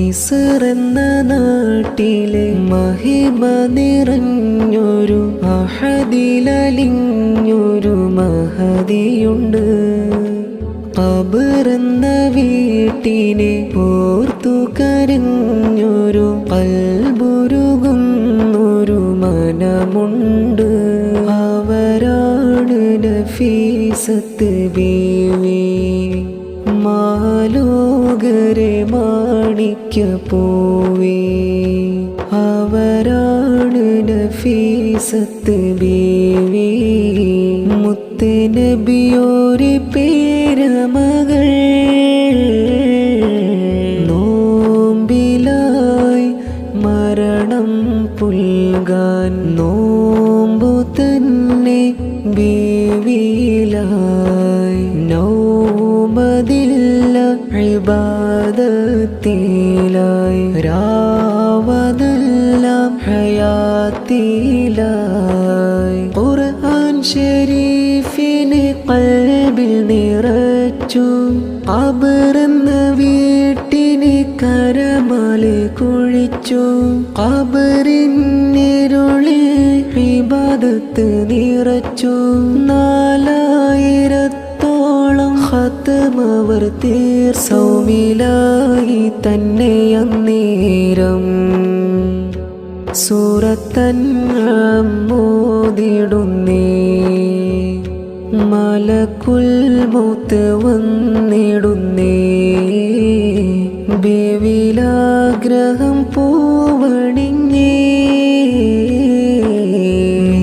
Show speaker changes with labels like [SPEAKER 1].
[SPEAKER 1] ഇസറെന്ന നാട്ടിലെ മഹിമ നിറഞ്ഞൊരു അഹദിലലിഞ്ഞൊരു മഹതിയുണ്ട് കബറെന്ന വീട്ടിനെ പോർത്തു കരഞ്ഞൊരു കൽബുരുകുന്നൊരു മനമുണ്ട്. അവരാണ് നഫീസത്ത് ബീവി. മാലോകരെ മാണിക്കപ്പോവേ പോവേ. അവരാണ് നഫീസത്ത് ബീവി. മുത്ത് നബിയോരി പേരമകൾ. നോമ്പിലായി മരണം പുൽകാൻ. നോമ്പു തന്നെ ബീവിയിലായി ഇബാദത്തിലായി രാവതെല്ലാം ഹയാത്തിലായി. ഖുർആൻ ഷെരീഫിനെ കൽബിൽ നിറച്ചു. അബറന്ന വീട്ടിനെ കരമാലെ കുഴിച്ചു. ഖബറിന്നിരുളിൽ ഇബാദത്ത് നിറച്ചു. നാലായിരത്തോളം ഉത്തമവർ തീർ സൗമിലായി തന്നെ അന്നേരം. സൂറത്തന്നോതിടുന്നേ മലക്കുൽ മൂത്ത് വന്നിടുന്നേ. ബേവിലാഗ്രഹം പൂവൾ